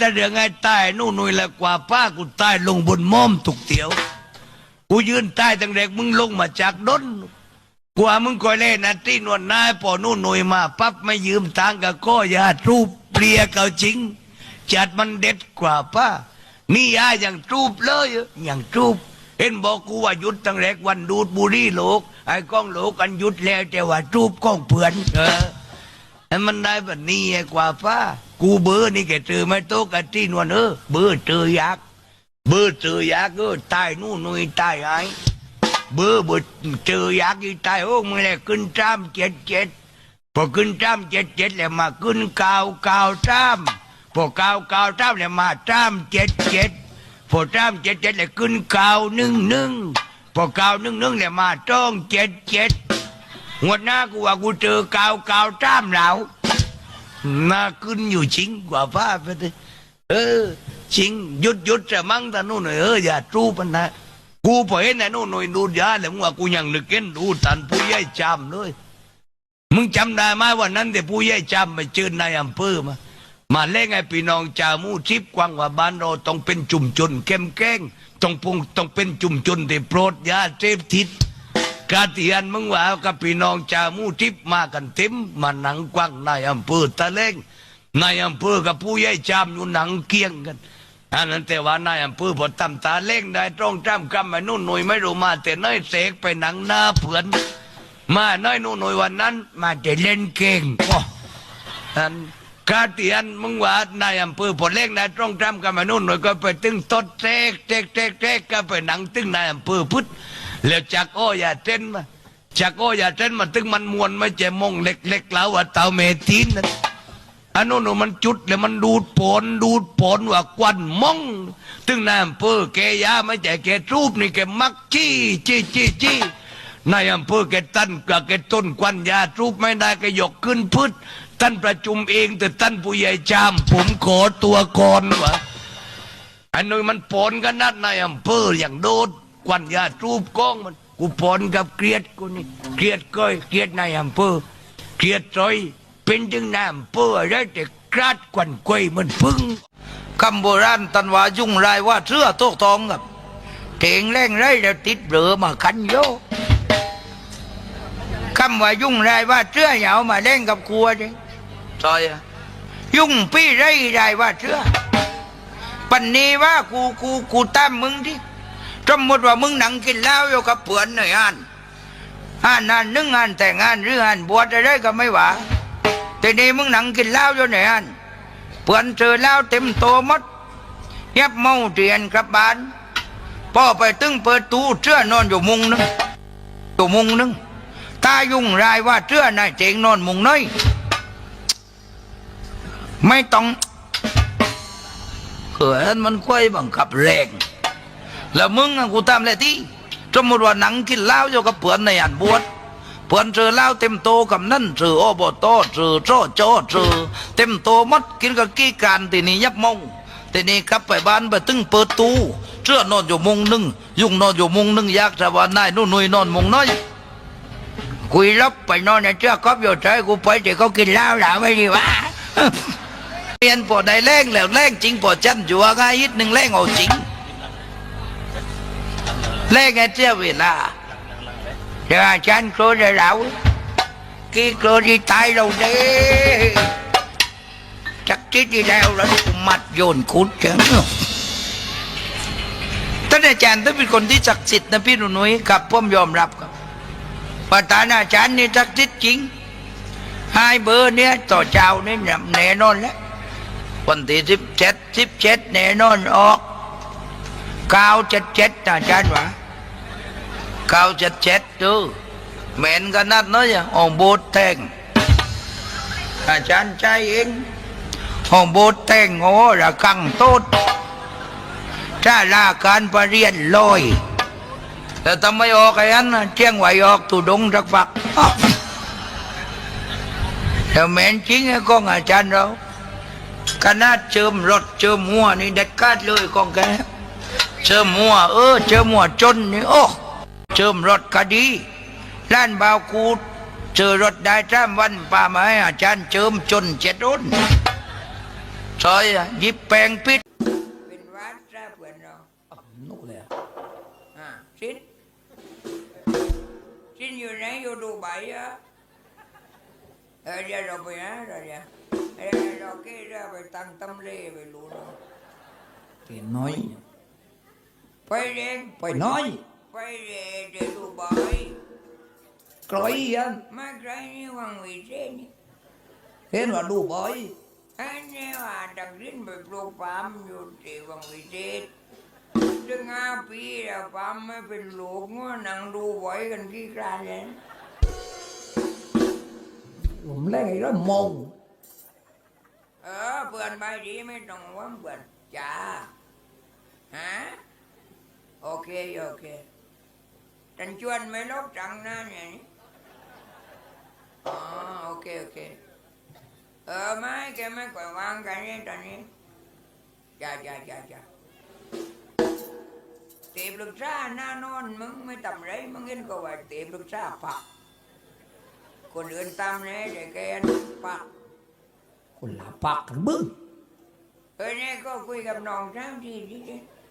ถ้าเรื่องไอ้ใต้นู่นนุ่ยแหละกว่าป้ากูใต้ลงบนม่อมตุกเตียว กูยืนใต้ตั้งเด็กมึงลงมาจากดนกว่ามึงคอยเล่นนะที่นวลนายพอนู่นนุ่ยมาปั๊บไม่ยืมตังกับก็ยารูปเปลี่ยเก่าจริง จัดมันเด็ดกว่าป้า นี่ยาอย่างจูบเลยอย่างจูบเห็นบอกกูว่าหยุดตั้งแรกวันดูดบุรีโลกไอ้ก้องโลกกันหยุดแล้วแต่ว่าจูบก้องเพื่อนเออ มันได้แบบนี้ไอ้กว่าป้า กูเบอร์นี่แกเจอไม่โตกันที่นวลเออเบอร์เจอยักษ์เบอร์เจอยักษ์เออตายนู่นนุ่ตายไอ้เบอร์เบอร์เจอยักษ์อีตายโอ้มึงแหละขึ้นจ้ามเจ็ดเจ็ดพอขึ้นจ้ำเจ็ดเจ็ดแล้วมาขึ้นเกาเก้าจ้ำพอเก้าเก้าจ้ำแล้วมาจ้ำเจ็ดเจ็ดพอจ้ำเจ็ดเจ็ดแล้วขึ้นเก้าหนึ่งหนึ่งพอเก้าหนึ่งหนึ่งแล้วมาจ้องเจ็ดเจ็ด งวดหน้ากูว่ากูเจอเกาเก้าจ้ำแล้วน่าขึ้นอยู่จริงกว่าฟ้าไปเลยเออจริงหยุดหยุดจะมั่งแต่นู่นหน่อยเอออย่าจู้ปันนะกูพอเห็นแต่นู่นหน่อยดูยาแล้วมึงว่ากูยังลึกเห็นดูตันผู้ใหญ่จำเลยมึงจำได้ไหมวันนั้นแต่ผู้ใหญ่จำไปเจอนายอำเภอมามาเล่งไอ้พี่น้องจามูทิพย์กวางว่าบ้านเราต้องเป็นจุ่มจนเข้มแก้งต้องปุงต้องเป็นจุ่มจนที่โปรดยาเสพติด กาเตียนมึงว่ากับพี่น้องจามูทิพมากันเต็มมาหนังกว้างนายอำเภอตะเล่งนายอำเภอกับผู้ใหญ่จำอยู่หนังเกียงกันอันนั้นแต่ว่านายอำเภอพอตำตาเล่งได้ตรงจำกำไอ้นู่นหน่วยไม่รู้มาแต่น้อยเสกไปหนังหน้าเผือน มาน้อยนู่นหน่อยวันนั้น มาจะเล่นเก่งอันกาเตียนมึงว่านายอำเภอผลเล็กนายตรงจำกันมานู่นหน่อยก็ไปตึงตดเจ๊กเจ๊กเจ๊กเจ๊กก็ไปหนังตึงนายอำเภอพุทธ แล้วจากโอ้อยาเต้นมาจากโอ้อยาเต้นมาตึงมันมวนไม่เจมงเล็กๆแล้วว่าเตาเมทินนั่นอันนู้นมันจุดแล้วมันดูดผลดูดผลว่าควันมงตึงนายอำเภอแกยาไม่ใช่แกรูปนี่แกมักจี้จี้จี้จี้นายอำเภอแกตั้นกับแกต้นควันยาทุบไม่ได้แกยกขึ้นพืชท่านประชุมเองแต่ท่านผู้ใหญ่จาม ผมขอตัวก่อนวะอันนู้นมันปนกันนัดนายอำเภออย่างโดด ควันยาทุบก้องมันกูปนกับเกลียดกูนี่เกลียดก้อยเกลียดนายอำเภอเกลียดจอยเป็นจึงนายอำเภอได้แต่กราดควันก้อยมันพึ่งคำโบราณตันว่ายุ่งรายว่าเสื้อโตกทองกับเก่งแรงไรแล้วติดเรือมาคันโยคำว่ายุ่งรายว่าเสื้อเหยาวมาเล่นกับครัวดิซอยอะยุ่งพี่ไรรายว่าเสื้อปันนี้ว่ากูกูกูตามมึงที่ สมมติว่ามึงหนังกินเหล้าอยู่กับเพื่อนหน่อยอันอันนั้นนึ่งอันแต่งงานหรืออันบวชอะไรก็ไม่หว่าแต่นี่มึงหนังกินเหล้าอยู่หน่อยอันเพื่อนเจอแล้วเต็มโตมดเย็บเมาเรียนกลับบ้านพ่อไปตึงเปิดตู้เสื้อนอนอยู่มุงนึงอยู่มุงนึงตายุ่งรายว่าเสื้อนายเจงนอนมุงน้อยไม่ต้องเขินมันควยบังคับแรง แล้วมึงกูตามเลยที่สมมติว่าหนังกินเหล้าอยู่กับเพื่อนในอันบวชเพื่อนเจอเหล้าเต็มโตกับนั่นเจอโอบโตเจอโจโจเจอเต็มโตมัดกินกับกี้การทีนี้ยับมงทีนี้กลับไปบ้านไปตึ้งเปิดตู้เชื่อนอนอยู่มุงหนึงยุ่งนอนอยู่มุงหนึงอยากจะว่านายนู่นนุ่ยนอนมุงน้อยคุยรับไปนอนในเชื่อครอบอยู่ใจกูไปเดี๋ยวเขากินเหล้าแล้วไม่ดีวะเรียนปอได้แรงแล้วแรงจริงปอดจันอยู่ว่าง่ายนิดหนึ่งแรงเอาจริง แรงไงเจ้าเวลาเดี๋ยวอาจารย์โกรธเรากี่โกรธที่ตายเราเด้จักจิตที่แล้วแล้วมัดโยนคุดจังท่านอาจารย์ท่านเป็นคนที่ศักดิ์สิทธิ์นะพี่หนุ่ยครับผมยอมรับครับว่าท่านอาจารย์นี่ศักดิ์สิทธิ์จริงให้เบอร์เนี้ยต่อเจ้านี่แน่นอนแล้ววันที่สิบเจ็ดสิบเจ็ดแน่นอนออก เก้าเจ็ดเจ็ดอาจารย์วะเก้าเจ็ดเจ็ดดูเหม็นก็นัดน้อยห้องโบสแทงอาจารย์ใจเองห้องโบสแทงโอ้ระคังโต๊ดถ้าลาการปรเรียนลอยแต่ทำไมออกไอ้นั้นเจียงไหวออกตูดงสักฝักแต่เหม็นจริงไอ้กองอาจารย์เราขนาดเจิมรถเจิมหัวนี่เด็ดขาดเลยกองแก เจิมหัวเออเจิมหัวจนนี่โอ้เจิมรถคดีล้านบาวกูดเจอรถได้จ้ามวันป่าไม้อาจารย์เจิมจนเจ็ดรุ่นซถอยอะหยิบแปรงปิดเป็นวัดซะเพื่อนเรานุกเลยอะอ่าสิ้นสิ้นอยู่ไหนอยู่ดูใบอะเออเดี๋ยวเราไปนะเดี๋ยวเดี๋ยวเดี๋ยวเราเกล้ไปตั้งตำเล่ไปรู้เนาะเก่งน้อย ไปเร่งไปน้อย ไปเร่งเดี๋ยวดูใบกลอยยังมาไกลนี่วังวิเศษนี่เห็นว่าดูบ่อยอันนี้ว่าดักดินไปปลูกปาล์มอยู่ที่วังวิเศษถึงห้าปีแล้วปาล์มไม่เป็นลูกงัวนั่งดูไว้กันกี่ครั้งเลยผมแรกไอ้ร้อยมงเออเพื่อนไปดีไม่ต้องหว่าเพื่อนจ้าฮะ โอเค โอเคฉันชวนไม่ลบจังนะเนี่ยอ๋อโอเค โอเค เออไม่แกไม่ค่อยวางกันนี่ตอนนี้จ้าจ้าจ้าจ้าเตะปรึกษาหน้านอนมึงไม่ทำไรมึงเห็นก็ว่าเตะปรึกษาปักคนอื่นตามเลยแต่แกปักคนละปากกันบึ้งเออเนี่ยก็คุยกับน้องสามทีนี่เองนะเพื่อนอย่าอย่าหรอปูเหรอปูอยู่ไหน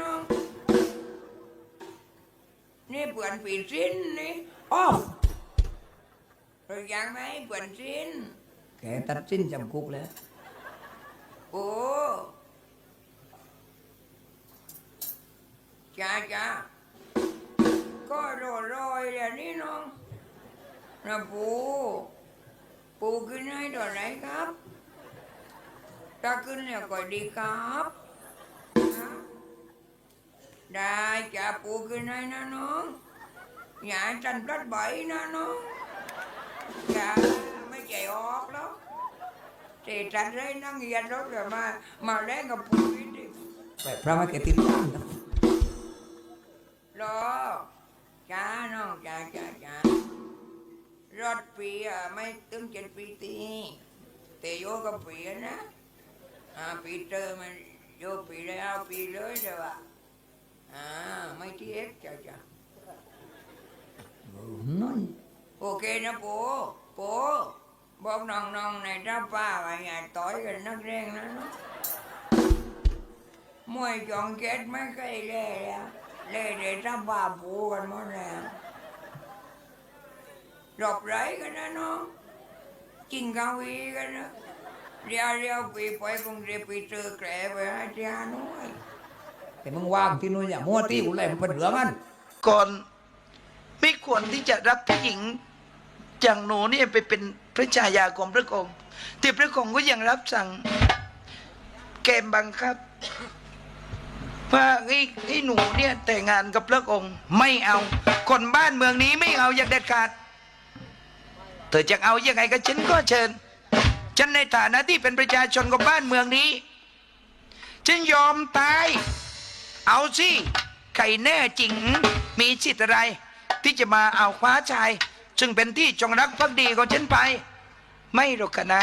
น้องนี่เพื่อนปีสินนี่อ้อรู้ยังไหมเพื่อนสินแกตัดสินจำคุก นะปูปูขึ้นให้ตอนไหนครับถ้าขึ้นเนี่ยก็ดีครับได้จะปูขึ้นให้นะน้องอย่าให้ฉันพลัดใบนะน้องอย่าไม่ใจออกแล้วเจฉันเลยนั่งเยียนรถเดี๋ยวมามาแลกกับปูอีกดิไปพระมาแกติดตามนะ แต่โยกับปีอะนะอ่าปีเตอร์มันโยปีแล้วปีเลยเดี๋ยวอะอ่าไม่ที่เอ็กจ้าจ้าน้อยโอเคนะปูปูบอกน้องๆในเจ้าป้าว่าอย่าต่อยกันนักเรงนะเนาะมวยจองเจ็ดไม่เคยเล่แล้วเล่เดี๋ยวเจ้าป้าปูกันหมดแล้วหลบไรกันนะน้อง กินกาวีกันนะเรียวเรียวปีไปคงเรียไปเจอแกลไปให้เจ้าน้อยแต่มึงว่างที่นู่นอย่ามัวตีกูเลยมันเป็นเหลืองมันก่อนไม่ควรที่จะรับผู้หญิงอย่างหนูนี่ไปเป็นพระชายาของพระองค์แต่พระองค์ก็ยังรับสั่งเกมบังคับว่าให้ให้หนูเนี่ยแต่งงานกับพระองค์ไม่เอาคนบ้านเมืองนี้ไม่เอาอย่างเด็ดขาด เธอจะเอายังไงก็ฉันก็เชิญ ฉันในฐานะที่เป็นประชาชนของบ้านเมืองนี้ ฉันยอมตาย เอาสิใครแน่จริงมีสิทธิ์อะไร ที่จะมาเอาคว้าชาย ซึ่งเป็นที่จงรักภักดีของฉันไป ไม่หรอกนะ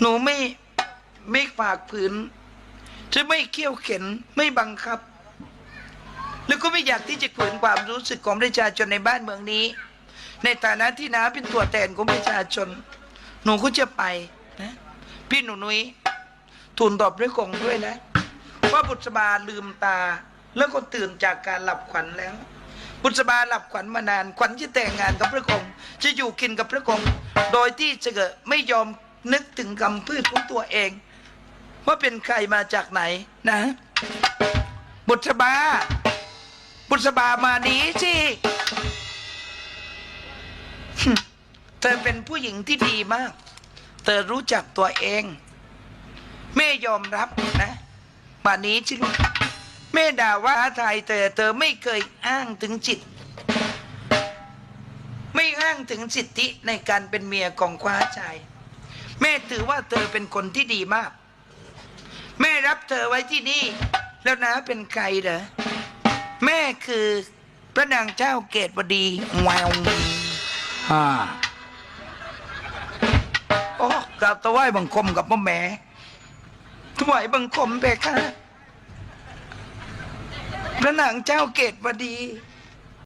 หนูไม่ไม่ฝากผืนจะไม่เขี่ยวเข็นไม่บังคับ แล้วก็ไม่อยากที่จะขืนความรู้สึกของประชาชนในบ้านเมืองนี้ ในฐานะที่น้าเป็นตัวแทนของประชาชน หนูก็จะไปนะพี่หนูนุ้ยทูลตอบด้วยกงด้วยนะว่าบุษบาลืมตา แล้วก็ตื่นจากการหลับขวัญแล้ว บุษบาหลับขวัญมานานขวัญจะแต่งงานกับพระองค์จะอยู่กินกับพระองค์โดยที่จะไม่ยอมนึกถึงกรรมพืชของตัวเอง ว่าเป็นใครมาจากไหนนะ บุษบา บุษบามาดีสิ เธอเป็นผู้หญิงที่ดีมาก เธอรู้จักตัวเอง แม่ยอมรับนะมานี้ชิลูกแม่ด่าว่าทายเธอเธอไม่เคยอ้างถึงจิต ไม่อ้างถึงสิทธิในการเป็นเมียของคว้าชาย แม่ถือว่าเธอเป็นคนที่ดีมาก แม่รับเธอไว้ที่นี่ แล้วนะเป็นใครเหรอ แม่คือพระนางเจ้าเกตวดีแววฮ่า กราบถวายบังคมกับพ่อแม่ถวายบังคมแปค่ะพระนางเจ้าเกตวดี